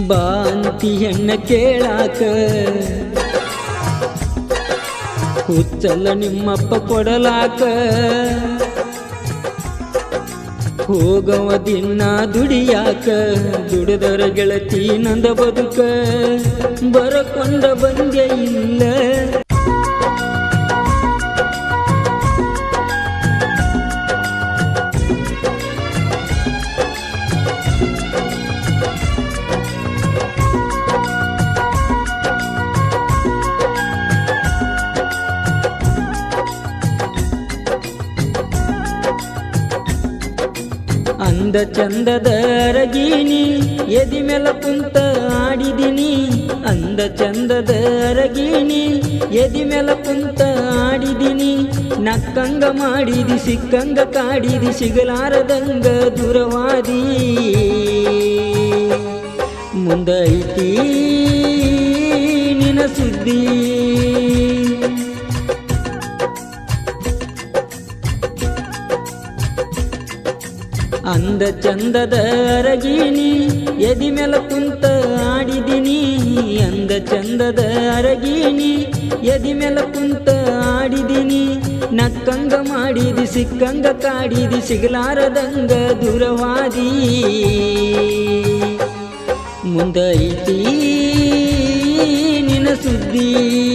ಬಾಂತಿ ಹೆಣ್ಣ ಕೇಳಾಕ. ಹುಚ್ಚಲ್ಲ ನಿಮ್ಮಪ್ಪ ಕೊಡಲಾಕ. ಹೋಗವ ದಿನ ದುಡಿಯಾಕ. ದುಡಿದರ ಗೆಳತಿ ನಂದ ಬದುಕ. ಬರಕೊಂಡ ಬಂದೆ ಇಲ್ಲ. ಅಂದ ಚಂದದ ಅರಗಿನಿ, ಎದಿ ಮೇಲ ಕುಂತ ಆಡಿದಿನಿ. ಅಂದ ಚಂದದ ಅರಗಿನಿ, ಎದಿ ಮೇಲ ಕುಂತ ಆಡಿದಿನಿ. ನಕ್ಕಂಗ ಮಾಡಿದಿ, ಸಿಕ್ಕಂಗ ಕಾಡಿದಿ, ಸಿಗಲಾರದಂಗ ದೂರವಾದಿ. ಮುಂದೈತಿ ನಿನ ಸುದ್ದಿ. ಚಂದದ ಅರಗಿನಿ, ಎದಿ ಮೇಲ ಕುಂತ ಆಡಿದಿನಿ. ಅಂದ ಚಂದದ ಅರಗಿನಿ, ಎದಿ ಮೇಲ ಕುಂತ ಆಡಿದಿನಿ. ನಕ್ಕಂಗ ಮಾಡಿದಿ, ಸಿಕ್ಕಂಗ ಕಾಡಿದಿ, ಸಿಗಲಾರದಂಗ ದೂರವಾದಿ. ಮುಂದೈತಿ ನಿನ ಸುದ್ದಿ.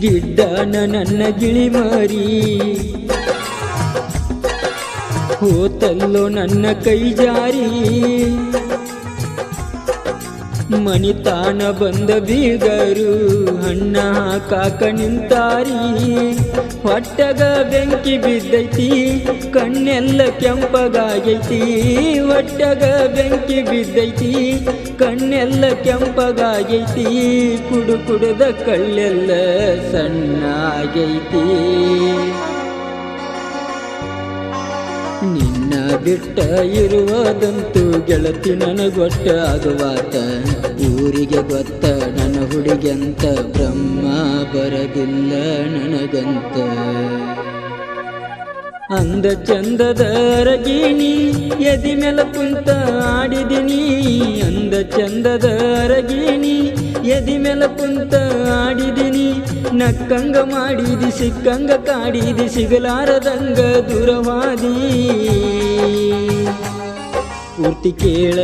ಗಿಡ್ಡನ ನನ್ನ ಗಿಳಿ ಮಾರಿ. ಹೋತಲ್ಲೋ ನನ್ನ ಕೈ ಜಾರಿ. ಮಣಿತಾನ ಬಂದ ಬೀಗರು ಹಣ್ಣ ಹಾಕಾಕ ನಿಂತಾರಿ. ಹೊಟ್ಟಗ ಬೆಂಕಿ ಬಿದ್ದೈತಿ, ಕಣ್ಣೆಲ್ಲ ಕೆಂಪಗಾಗೈತಿ. ಹೊಟ್ಟಗ ಬೆಂಕಿ ಬಿದ್ದೈತಿ, ಕಣ್ಣೆಲ್ಲ ಕೆಂಪಗಾಗೈತಿ. ಕುಡು ಕುಡದ ಕಳ್ಳೆಲ್ಲ ಸಣ್ಣಾಗೈತಿ. ನಿನ್ನ ಬಿಟ್ಟ ಇರುವುದಂತೂ ಗೆಳತಿ ನನಗೊಟ್ಟ ಆಗುವಾತ ಊರಿಗೆ ಗೊತ್ತ ನನ್ನ ಹುಡುಗಂತ ಬ್ರಹ್ಮ ಬರದಿಲ್ಲ ನನಗಂತ. ಅಂದ ಚಂದದ ರಗಿಣಿ ಎದಿ ಮೇಲ ಕುಂತ ಆಡಿದಿನಿ. ಅಂದ ಚಂದದ ರಗಿಣಿ ಎದಿ ಮೇಲ ಕುಂತ ಆಡಿದಿನಿ. ನಕ್ಕಂಗ ಮಾಡಿದಿ ಸಿಕ್ಕಂಗ ಕಾಡಿದಿ ಸಿಗಲಾರದಂಗ ದೂರವಾದಿ. ಪೂರ್ತಿ ಕೇಳ.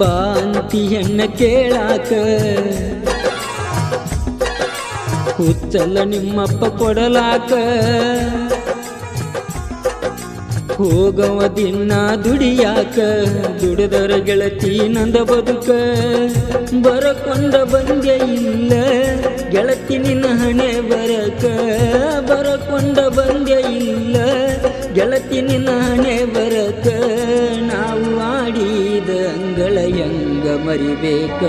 ಬಾಂತಿ ಹೆಣ್ಣ ಕೇಳಾಕ. ಹುಚ್ಚಲ್ಲ ನಿಮ್ಮಪ್ಪ ಕೊಡಲಾಕ. ಹೋಗವ ದಿನ ದುಡಿಯಾಕ ದುಡಿದರ ಗೆಳತಿ ನಂದ ಬದುಕ. ಬರಕೊಂಡ ಬಂದೆ ಇಲ್ಲ, ಗೆಳತಿ ನಿನ್ನ ಹಣೆ ಬರಕ. ಬರಕೊಂಡ ಬಂದೆ ಇಲ್ಲ, ಗೆಳತಿ ನಿನ್ನ ಹಣೆ ಬರಕ. ನಾವು ಆಡಿದ ಅಂಗಳ ಹೆಂಗ ಮರಿಬೇಕ?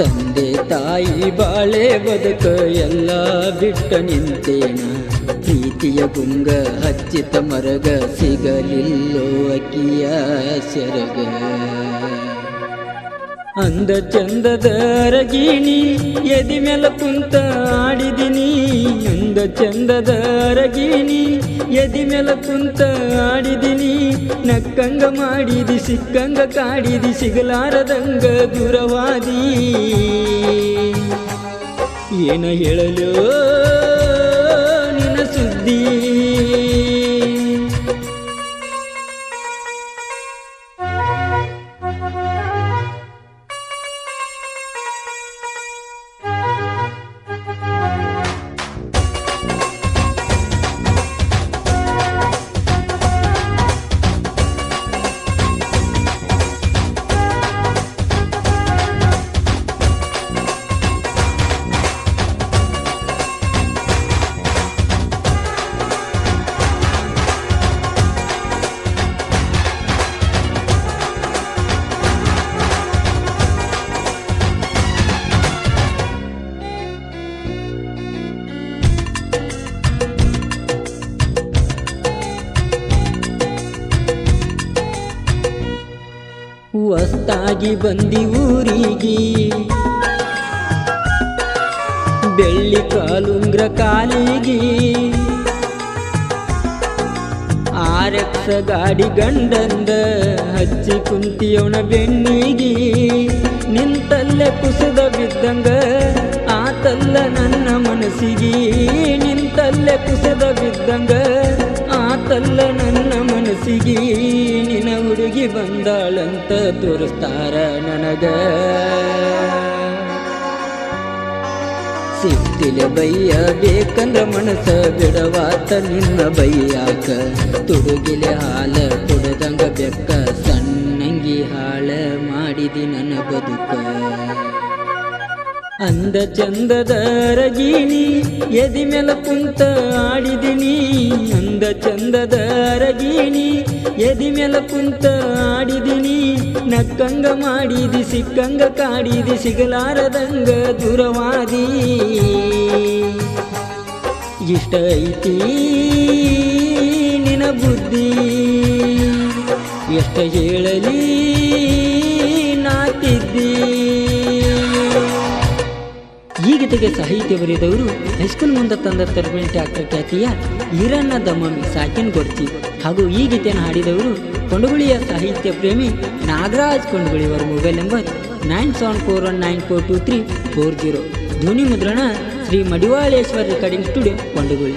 ತಂದೆ ತಾಯಿ ಬಾಳೆ ಬದುಕ ಎಲ್ಲ ಬಿಟ್ಟ ನಿಂತೇನ? ಪ್ರೀತಿಯ ಗುಂಗ ಹಚ್ಚಿತ ಮರಗ ಸಿಗಲಿಲ್ಲೋ ಅಕ್ಕಿಯ ಸೆರಗ. ಅಂದ ಚಂದದ ರಗಿಣಿ ಎದಿ ಮೇಲ ಕುಂತ ಆಡಿದಿನಿ. ಅಂದ ಚಂದದ ರಗಿಣಿ ಎದಿ ಮೇಲ ಕುಂತ ಆಡಿದಿನಿ. ನಕ್ಕಂಗ ಮಾಡಿದಿ, ಸಿಕ್ಕಂಗ ಕಾಡಿದಿ, ಸಿಗಲಾರದಂಗ ದೂರವಾದಿ. ಏನ ಹೇಳಲು ಹೊಸ್ತಾಗಿ ಬಂದಿ ಊರಿಗೆ. ಬೆಳ್ಳಿ ಕಾಲುಂಗ್ರ ಕಾಲಿಗೆ. ಆರಕ್ಷ ಗಾಡಿ ಗಂಡಂದ ಹಚ್ಚಿ ಕುಂತಿಯವನ ಬೆನ್ನಿಗೆ ನಿಂತಲ್ಲೇ ಕುಸಿದ ಬಿದ್ದಂಗ ಆತಲ್ಲ ನನ್ನ ಮನಸ್ಸಿಗೆ. ನಿಂತಲ್ಲೇ ಕುಸಿದ ಬಿದ್ದಂಗ ಆತಲ್ಲ ನನ್ನ ಮನಸ್ಸಿಗೆ. ಬಂದಾಳಂತ ತೋರಿಸ್ತಾರ ನನಗ. ಸಿಕ್ತಿಲೆ ಬೈಯ ಬೇಕಂದ್ರ ಮನಸ ಬಿಡವಾತ ನಿನ್ನ ಬೈಯಾಕ. ತುಡುಗಿಲೆ ಹಾಲ ಕುಡದಂಗ ಬೆಕ್ಕ, ಸಣ್ಣಂಗಿ ಹಾಳ ಮಾಡಿದಿ ನನ್ನ ಬದುಕ. ಅಂದ ಚಂದದ ರಗೀನಿ ಎದಿ ಮೇಲೆ ಕುಂತ ಆಡಿದಿನಿ. ಅಂದ ಚಂದದ ಅರಗಿಣಿ ಎದಿ ಮೇಲ ಕುಂತ ಆಡಿದಿನಿ, ನಕ್ಕಂಗ ಮಾಡಿದಿ, ಸಿಕ್ಕಂಗ ಕಾಡಿದಿ, ಸಿಗಲಾರದಂಗ ದೂರವಾದಿ. ಇಷ್ಟ ಐತಿ ನಿನ ಬುದ್ಧಿ, ಎಷ್ಟ ಹೇಳಲಿ ಈ ಗೀತೆಗೆ ಸಾಹಿತ್ಯ ಬರೆದವರು ಹೈಸ್ಕೂಲ್ ಮುಂದೆ ತಂದ ತರಬೇತಿ ಡಾಕ್ಟರ್ ಖ್ಯಾತಿಯ ಈರಣ್ಣ ದಮ್ಮಿ ಸಾಕಿನ್ ಗೊಡ್ತಿ ಹಾಗೂ ಈ ಗೀತೆಯನ್ನು ಹಾಡಿದವರು ಕೊಂಡಗುಳಿಯ ಸಾಹಿತ್ಯ ಪ್ರೇಮಿ Nagaraj ಕೊಂಡಗುಳಿಯವರ mobile number nine seven four one nine four two three four zero ಧ್ವನಿ ಮುದ್ರಣ ಶ್ರೀ ಮಡಿವಾಳೇಶ್ವರ ರೆಕಾರ್ಡಿಂಗ್ ಸ್ಟುಡಿಯೋ ಕೊಂಡಗುಳಿ.